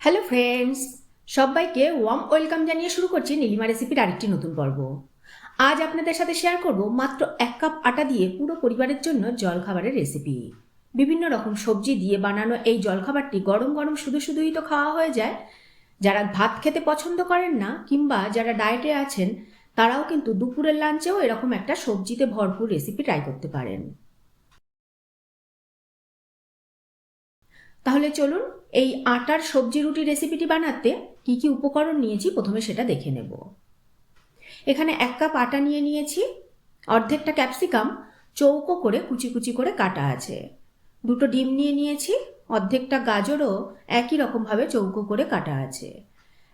Hello friends সবাইকে warm welcome জানিয়ে শুরু করছি নীলিমা রেসিপির আরেকটি নতুন পর্ব। আজ আপনাদের সাথে শেয়ার করব মাত্র এক কাপ আটা দিয়ে পুরো পরিবারের জন্য জলখাবারের রেসিপি বিভিন্ন রকম সবজি দিয়ে বানানো এই জলখাবারটি গরম গরম শুধু শুধুই তো খাওয়া হয়ে যায়। যারা ভাত খেতে পছন্দ করেন না, কিংবা যারা ডায়েটে আছেন, তারাও কিন্তু দুপুরের লাঞ্চেও এরকম একটা সবজিতে ভরপুর রেসিপি ট্রাই করতে পারেন। তাহলে চলুন এই আটার সবজি রুটি রেসিপিটি বানাতে কি কি উপকরণ নিয়েছি প্রথমে সেটা দেখে নেব। এখানে এক কাপ আটা নিয়ে নিয়েছি, অর্ধেকটা ক্যাপসিকাম চৌকো করে কুচি কুচি করে কাটা আছে। দুটো ডিম নিয়ে নিয়েছি, অর্ধেকটা গাজরও একই রকমভাবে চৌকো করে কাটা আছে।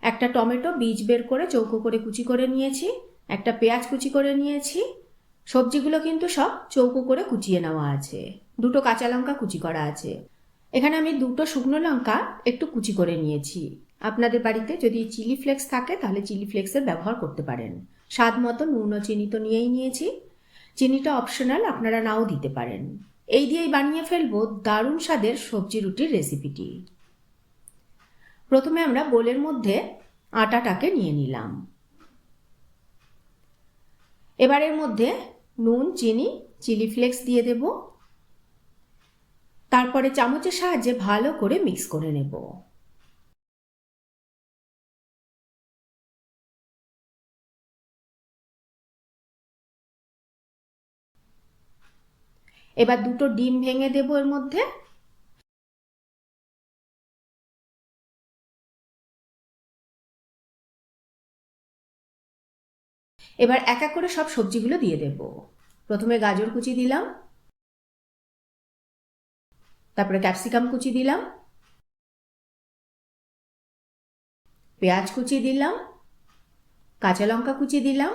একটা টমেটো বীজ বের করে চৌকো করে কুচি করে নিয়েছি, একটা পেঁয়াজ কুচি করে নিয়েছি। সবজিগুলো কিন্তু সব চৌকো করে কুচিয়ে নেওয়া আছে। দুটো কাঁচা লঙ্কা কুচি করা আছে। এখানে আমি দুটো শুকনো লঙ্কা একটু কুচি করে নিয়েছি। আপনাদের বাড়িতে যদি চিলি ফ্লেক্স থাকে, তাহলে চিলি ফ্লেক্সের ব্যবহার করতে পারেন। স্বাদ মতো নুন ও চিনি তো নিয়েই নিয়েছি। চিনিটা অপশনাল আপনারা নাও দিতে পারেন। এই দিয়েই বানিয়ে ফেলব দারুণ স্বাদের সবজি রুটির রেসিপিটি প্রথমে আমরা বোলের মধ্যে আটাটাকে নিয়ে নিলাম। এবারের মধ্যে নুন, চিনি, চিলি ফ্লেক্স দিয়ে দেবো। তারপরে চামচের সাহায্যে ভালো করে মিক্স করে নেব। এবার দুটো ডিম ভেঙে দেবো এর মধ্যে। এবার এক এক করে সব সবজিগুলো দিয়ে দেব। প্রথমে গাজর কুচি দিলাম। তারপরে ক্যাপসিকাম কুচি দিলাম। পেঁয়াজ কুচি দিলাম। কাঁচা লঙ্কা কুচি দিলাম।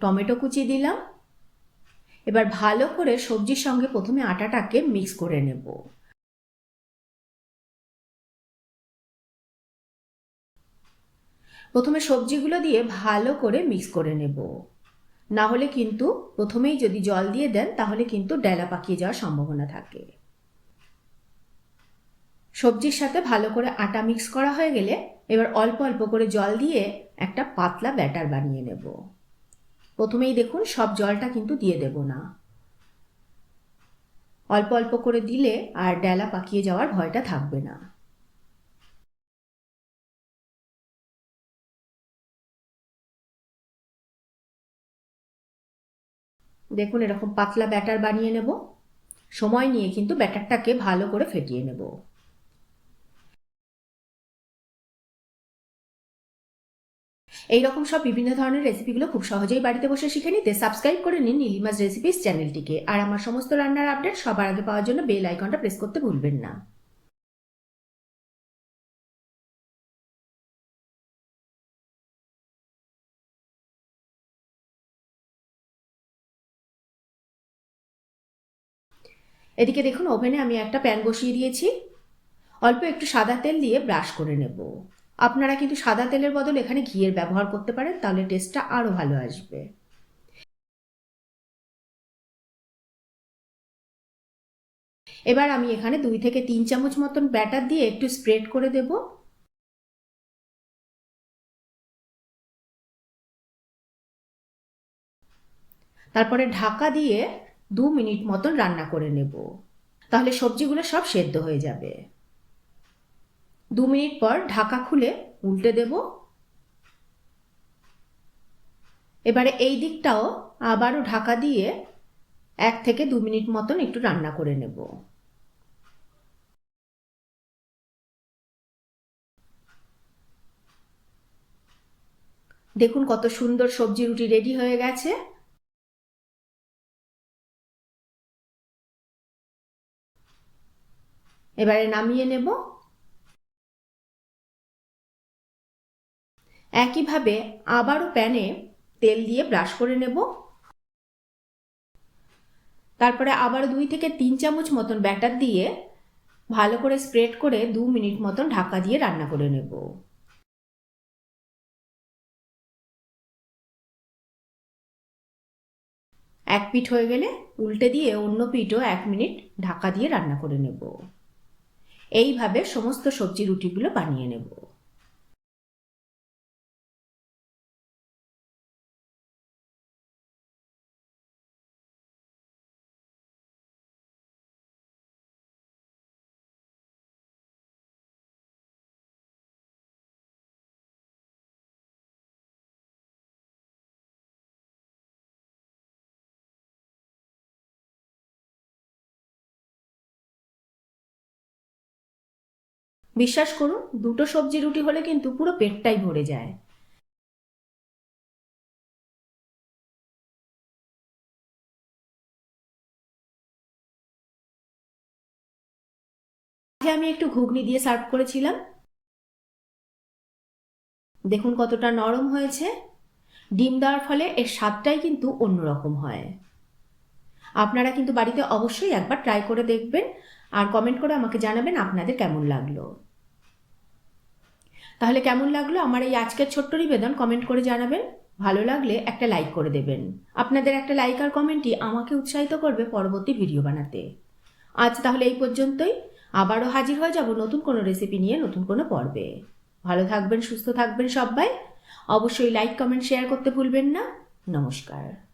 টমেটো কুচি দিলাম। এবার ভালো করে সবজির সঙ্গে প্রথমে আটাটাকে মিক্স করে নেব। প্রথমে সবজিগুলো দিয়ে ভালো করে মিক্স করে নেব। না হলে কিন্তু প্রথমেই যদি জল দিয়ে দেন, তাহলে কিন্তু ডেলা পাকিয়ে যাওয়ার সম্ভাবনা থাকে। সবজির সাথে ভালো করে আটা মিক্স করা হয়ে গেলে এবার অল্প অল্প করে জল দিয়ে একটা পাতলা ব্যাটার বানিয়ে নেব। প্রথমেই দেখুন সব জলটা কিন্তু দিয়ে দেব না। অল্প অল্প করে দিলে আর ডেলা পাকিয়ে যাওয়ার ভয়টা থাকবে না। দেখুন এরকম পাতলা ব্যাটার বানিয়ে নেব। সময় নিয়ে কিন্তু ব্যাটারটাকে ভালো করে ফেটিয়ে নেব। এই রকম সব বিভিন্ন ধরনের রেসিপিগুলো খুব সহজেই বাড়িতে বসে শিখে নিতে সাবস্ক্রাইব করে নিন নীলিমাস রেসিপিস চ্যানেলটিকে আর আমার সমস্ত রান্নার আপডেট সবার আগে পাওয়ার জন্য বেল আইকনটা প্রেস করতে ভুলবেন না। এদিকে দেখুন ওভেনে আমি একটা প্যান বসিয়ে দিয়েছি। অল্প একটু সাদা তেল দিয়ে ব্রাশ করে নেব। আপনারা কিন্তু সাদা তেলের বদল এখানে ঘিয়ের ব্যবহার করতে পারেন, তাহলে টেস্টটা আরও ভালো আসবে। এবার আমি এখানে দুই থেকে তিন চামচ মতন ব্যাটার দিয়ে একটু স্প্রেড করে দেব। তারপরে ঢাকা দিয়ে দু মিনিট মতন রান্না করে নেব। তাহলে সবজিগুলো সব সেদ্ধ হয়ে যাবে। দু মিনিট পর ঢাকা খুলে উল্টে দেব। এবারে এই দিকটাও আবারও ঢাকা দিয়ে এক থেকে দু মিনিট মতন একটু রান্না করে নেব। দেখুন কত সুন্দর সবজি রুটি রেডি হয়ে গেছে। এবারে নামিয়ে নেব। একইভাবে আবারও প্যানে তেল দিয়ে ব্রাশ করে নেব। তারপরে আবার দুই থেকে তিন চামচ মতন ব্যাটার দিয়ে ভালো করে স্প্রেড করে দু মিনিট মতন ঢাকা দিয়ে রান্না করে নেব। এক পিঠ হয়ে গেলে উল্টে দিয়ে অন্য পিঠও এক মিনিট ঢাকা দিয়ে রান্না করে নেব। এইভাবে সমস্ত সবজি রুটিগুলো বানিয়ে নেব। বিশ্বাস করুন, দুটো সবজি রুটি হলে কিন্তু পুরো পেটটাই ভরে যায়। আমি একটু ঘুগনি দিয়ে সার্ভ করেছিলাম। দেখুন কতটা নরম হয়েছে। ডিম দেওয়ার ফলে এর স্বাদটাই কিন্তু অন্যরকম হয়। আপনারা কিন্তু বাড়িতে অবশ্যই একবার ট্রাই করে দেখবেন। আর কমেন্ট করে আমাকে জানাবেন আপনাদের কেমন লাগল। তাহলে কেমন লাগল? আমার এই আজকের ছোট্ট নিবেদন কমেন্ট করে জানাবেন। ভালো লাগলে একটা লাইক করে দেবেন। আপনাদের একটা লাইক আর কমেন্টই আমাকে উৎসাহিত করবে পরবর্তী ভিডিও বানাতে। আজ তাহলে এই পর্যন্তই। আবারও হাজির হয়ে যাব নতুন কোনো রেসিপি নিয়ে নতুন কোনো পর্বে। ভালো থাকবেন, সুস্থ থাকবেন সবাই। অবশ্যই লাইক কমেন্ট শেয়ার করতে ভুলবেন না। নমস্কার।